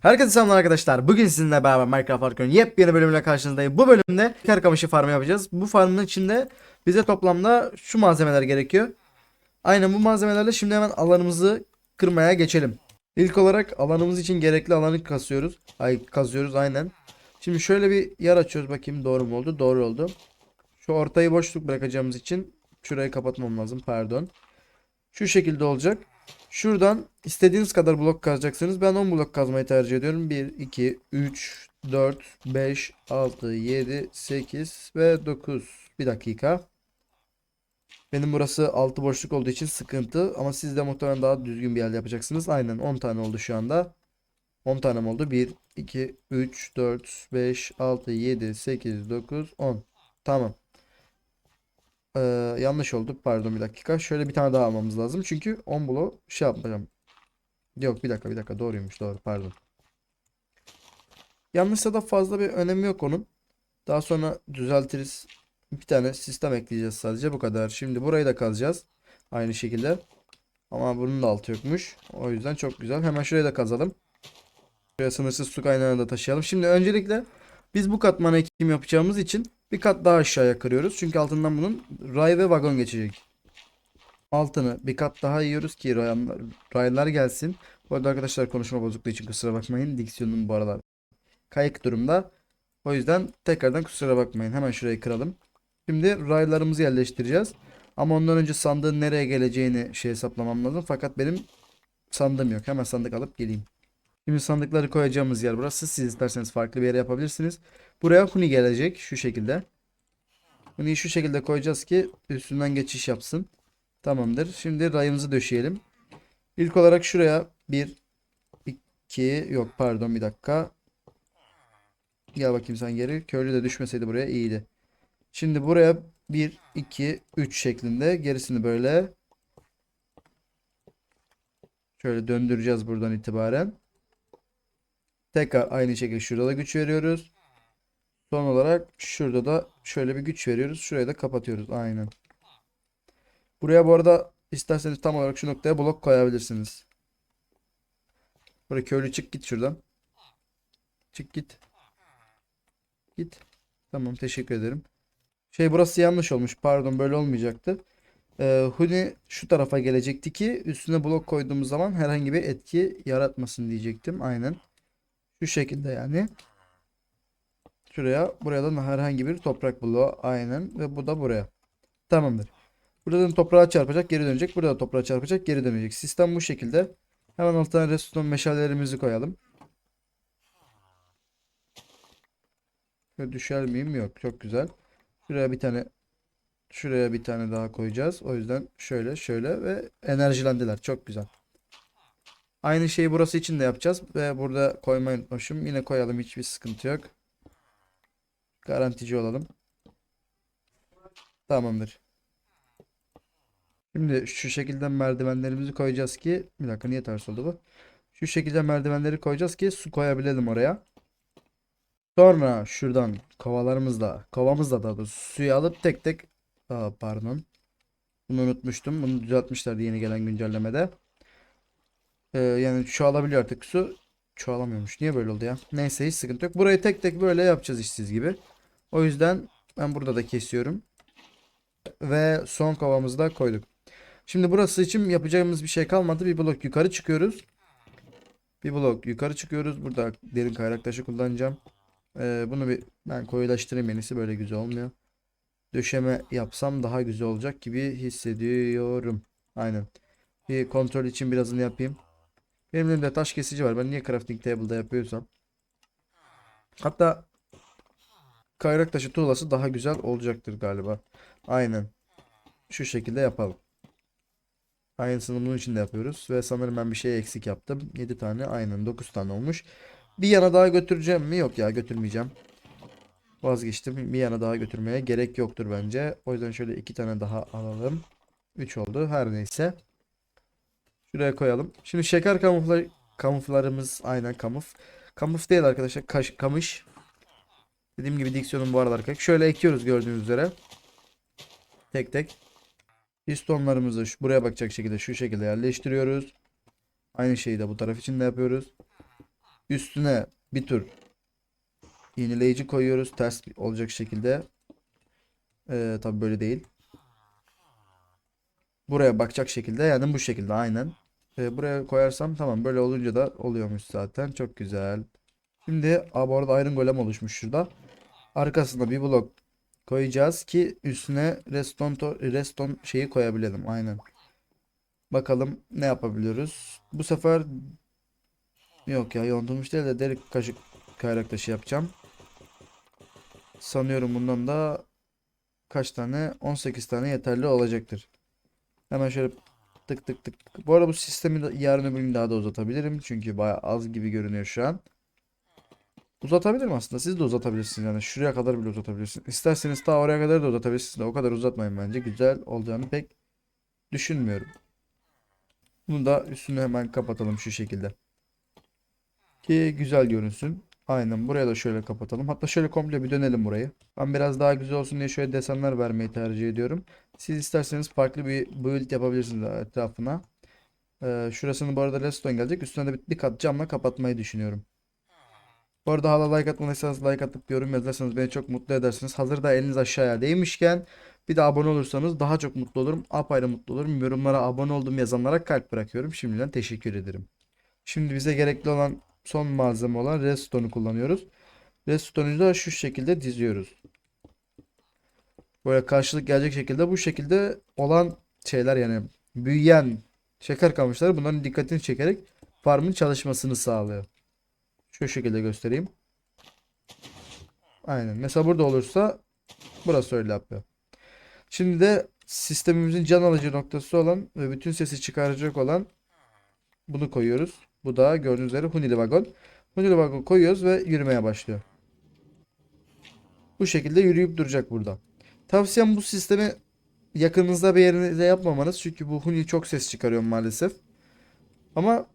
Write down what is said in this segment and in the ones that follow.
Herkese selamlar arkadaşlar. Bugün sizinle beraber Minecraft Parkur'un yepyeni bölümüyle karşınızdayım. Bu bölümde kar kamışı farmı yapacağız. Bu farmın içinde bize toplamda şu malzemeler gerekiyor. Aynen bu malzemelerle şimdi hemen alanımızı kırmaya geçelim. İlk olarak alanımız için gerekli alanı kasıyoruz. Ay kazıyoruz aynen. Şimdi şöyle bir yer açıyoruz bakayım doğru mu oldu? Doğru oldu. Şu ortayı boşluk bırakacağımız için şurayı kapatmam lazım pardon. Şu şekilde olacak. Şuradan istediğiniz kadar blok kazacaksınız. Ben 10 blok kazmayı tercih ediyorum. 1, 2, 3, 4, 5, 6, 7, 8 ve 9. Bir dakika. Benim burası altı boşluk olduğu için sıkıntı. Ama siz de muhtemelen daha düzgün bir yer yapacaksınız. Aynen 10 tane oldu şu anda. 10 tane mi oldu? 1, 2, 3, 4, 5, 6, 7, 8, 9, 10. Tamam. Ee, yanlış oldu. Pardon bir dakika. Şöyle bir tane daha almamız lazım. Çünkü 10 bloğu şey yapacağım. Yok bir dakika bir dakika. Doğruymuş doğru. Pardon. Yanlışsa da fazla bir önemi yok onun. Daha sonra düzeltiriz. Bir tane sistem ekleyeceğiz sadece. Bu kadar. Şimdi burayı da kazacağız. Aynı şekilde. Ama bunun da altı yokmuş. O yüzden çok güzel. Hemen şurayı da kazalım. Şuraya sınırsız su kaynağını da taşıyalım. Şimdi öncelikle biz bu katmana ekim yapacağımız için bir kat daha aşağıya kırıyoruz. Çünkü altından bunun ray ve vagon geçecek. Altını bir kat daha yiyoruz ki raylar, raylar gelsin. Bu arada arkadaşlar konuşma bozukluğu için kusura bakmayın. Diksiyonum bu aralar kayık durumda. O yüzden tekrardan kusura bakmayın. Hemen şurayı kıralım. Şimdi raylarımızı yerleştireceğiz. Ama ondan önce sandığın nereye geleceğini şey hesaplamam lazım. Fakat benim sandığım yok. Hemen sandık alıp geleyim. Şimdi sandıkları koyacağımız yer burası. Siz isterseniz farklı bir yere yapabilirsiniz. Buraya huni gelecek şu şekilde. Huni'yi şu şekilde koyacağız ki üstünden geçiş yapsın. Tamamdır. Şimdi rayımızı döşeyelim. İlk olarak şuraya bir, iki, yok pardon bir dakika. Gel bakayım sen geri. Köylü de düşmeseydi buraya iyiydi. Şimdi buraya 1, 2, 3 şeklinde gerisini böyle şöyle döndüreceğiz buradan itibaren. Tekrar aynı şekilde şurada da güç veriyoruz. Son olarak şurada da şöyle bir güç veriyoruz. Şurayı da kapatıyoruz. Aynen. Buraya bu arada isterseniz tam olarak şu noktaya blok koyabilirsiniz. Buraya köylü çık git şuradan. Çık git. Git. Tamam teşekkür ederim. Şey burası yanlış olmuş. Pardon böyle olmayacaktı. Ee, Huni şu tarafa gelecekti ki üstüne blok koyduğumuz zaman herhangi bir etki yaratmasın diyecektim. Aynen. Şu şekilde yani. Şuraya buraya da herhangi bir toprak bloğu aynen ve bu da buraya. Tamamdır. Burada da toprağa çarpacak geri dönecek. Burada da toprağa çarpacak geri dönecek. Sistem bu şekilde. Hemen altına redstone meşalelerimizi koyalım. Şöyle düşer miyim? Yok. Çok güzel. Şuraya bir tane şuraya bir tane daha koyacağız. O yüzden şöyle şöyle ve enerjilendiler. Çok güzel. Aynı şeyi burası için de yapacağız ve burada koymayı unutmuşum. Yine koyalım hiçbir sıkıntı yok. Garantici olalım. Tamamdır. Şimdi şu şekilde merdivenlerimizi koyacağız ki bir dakika niye ters oldu bu? Şu şekilde merdivenleri koyacağız ki su koyabilelim oraya. Sonra şuradan kovalarımızla, kovamızla da suyu alıp tek tek Aa, pardon. Bunu unutmuştum. Bunu düzeltmişlerdi yeni gelen güncellemede. Ee, yani çoğalabiliyor artık su. Çoğalamıyormuş. Niye böyle oldu ya? Neyse hiç sıkıntı yok. Burayı tek tek böyle yapacağız işsiz gibi. O yüzden ben burada da kesiyorum. Ve son kovamızı da koyduk. Şimdi burası için yapacağımız bir şey kalmadı. Bir blok yukarı çıkıyoruz. Bir blok yukarı çıkıyoruz. Burada derin kayrak taşı kullanacağım. Ee, bunu bir ben koyulaştırayım en iyisi böyle güzel olmuyor. Döşeme yapsam daha güzel olacak gibi hissediyorum. Aynen. Bir kontrol için birazını yapayım. Benim elimde taş kesici var. Ben niye crafting table'da yapıyorsam. Hatta kayrak taşı tuğlası daha güzel olacaktır galiba. Aynen. Şu şekilde yapalım. Aynısını bunun için de yapıyoruz. Ve sanırım ben bir şey eksik yaptım. 7 tane aynen 9 tane olmuş. Bir yana daha götüreceğim mi? Yok ya götürmeyeceğim. Vazgeçtim. Bir yana daha götürmeye gerek yoktur bence. O yüzden şöyle iki tane daha alalım. 3 oldu. Her neyse. Şuraya koyalım. Şimdi şeker kamufla kamuflarımız aynen kamuf. Kamuf değil arkadaşlar. Kaş, kamış. Dediğim gibi diksiyonum bu aralar kayık. Şöyle ekiyoruz gördüğünüz üzere. Tek tek. Pistonlarımızı şu, buraya bakacak şekilde şu şekilde yerleştiriyoruz. Aynı şeyi de bu taraf için de yapıyoruz. Üstüne bir tur iğneleyici koyuyoruz. Ters olacak şekilde. Ee, tabii böyle değil. Buraya bakacak şekilde yani bu şekilde aynen. Ee, buraya koyarsam tamam böyle olunca da oluyormuş zaten. Çok güzel. Şimdi aa, bu arada Iron Golem oluşmuş şurada. Arkasında bir blok koyacağız ki üstüne reston, to- reston şeyi koyabilelim. Aynen. Bakalım ne yapabiliyoruz. Bu sefer yok ya yontulmuş değil de delik kaşık kayrak taşı yapacağım. Sanıyorum bundan da kaç tane? 18 tane yeterli olacaktır. Hemen şöyle tık tık tık. Bu arada bu sistemi yarın öbür gün daha da uzatabilirim. Çünkü bayağı az gibi görünüyor şu an. Uzatabilirim aslında. Siz de uzatabilirsiniz yani. Şuraya kadar bile uzatabilirsiniz. İsterseniz ta oraya kadar da uzatabilirsiniz o kadar uzatmayın bence. Güzel olacağını pek düşünmüyorum. Bunu da üstünü hemen kapatalım şu şekilde. Ki güzel görünsün. Aynen buraya da şöyle kapatalım. Hatta şöyle komple bir dönelim burayı. Ben biraz daha güzel olsun diye şöyle desenler vermeyi tercih ediyorum. Siz isterseniz farklı bir build yapabilirsiniz etrafına. Ee, şurasını bu arada redstone gelecek. Üstüne de bir, bir kat camla kapatmayı düşünüyorum. Bu arada hala like atmadıysanız like atıp yorum yazarsanız beni çok mutlu edersiniz. Hazırda eliniz aşağıya değmişken bir de abone olursanız daha çok mutlu olurum. Apayrı mutlu olurum. Yorumlara abone oldum yazanlara kalp bırakıyorum. Şimdiden teşekkür ederim. Şimdi bize gerekli olan son malzeme olan redstone'u kullanıyoruz. Redstone'u da şu şekilde diziyoruz. Böyle karşılık gelecek şekilde bu şekilde olan şeyler yani büyüyen şeker kamışları bunların dikkatini çekerek farmın çalışmasını sağlıyor. Şu şekilde göstereyim. Aynen. Mesela burada olursa burası öyle yapıyor. Şimdi de sistemimizin can alıcı noktası olan ve bütün sesi çıkaracak olan bunu koyuyoruz. Bu da gördüğünüz üzere Hunili vagon. Hunili vagon koyuyoruz ve yürümeye başlıyor. Bu şekilde yürüyüp duracak burada. Tavsiyem bu sistemi yakınınızda bir yerinizde yapmamanız. Çünkü bu Huni çok ses çıkarıyor maalesef. Ama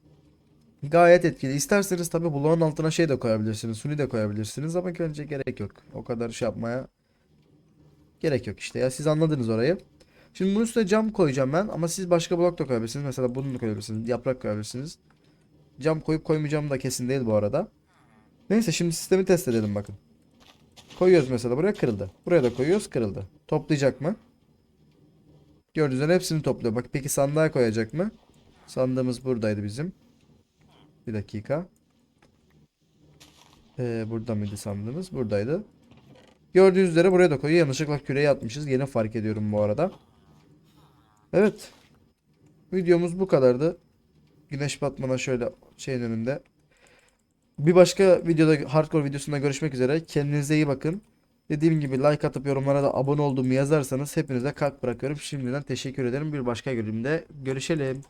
gayet etkili. İsterseniz tabi bloğun altına şey de koyabilirsiniz. Huni de koyabilirsiniz ama bence gerek yok. O kadar şey yapmaya gerek yok işte ya. Siz anladınız orayı. Şimdi bunun üstüne cam koyacağım ben ama siz başka blok da koyabilirsiniz. Mesela bunu da koyabilirsiniz. Yaprak koyabilirsiniz. Cam koyup koymayacağım da kesin değil bu arada. Neyse şimdi sistemi test edelim bakın. Koyuyoruz mesela buraya kırıldı. Buraya da koyuyoruz kırıldı. Toplayacak mı? Gördüğünüz üzere hepsini topluyor. Bak peki sandığa koyacak mı? Sandığımız buradaydı bizim. Bir dakika. Ee, burada mıydı sandığımız? Buradaydı. Gördüğünüz üzere buraya da koyuyor. Yanlışlıkla küreye atmışız. Yine fark ediyorum bu arada. Evet. Videomuz bu kadardı. Güneş batmadan şöyle şeyin önünde. Bir başka videoda hardcore videosunda görüşmek üzere. Kendinize iyi bakın. Dediğim gibi like atıp yorumlara da abone olduğumu yazarsanız hepinize kalp bırakıyorum. Şimdiden teşekkür ederim. Bir başka bölümde görüşelim.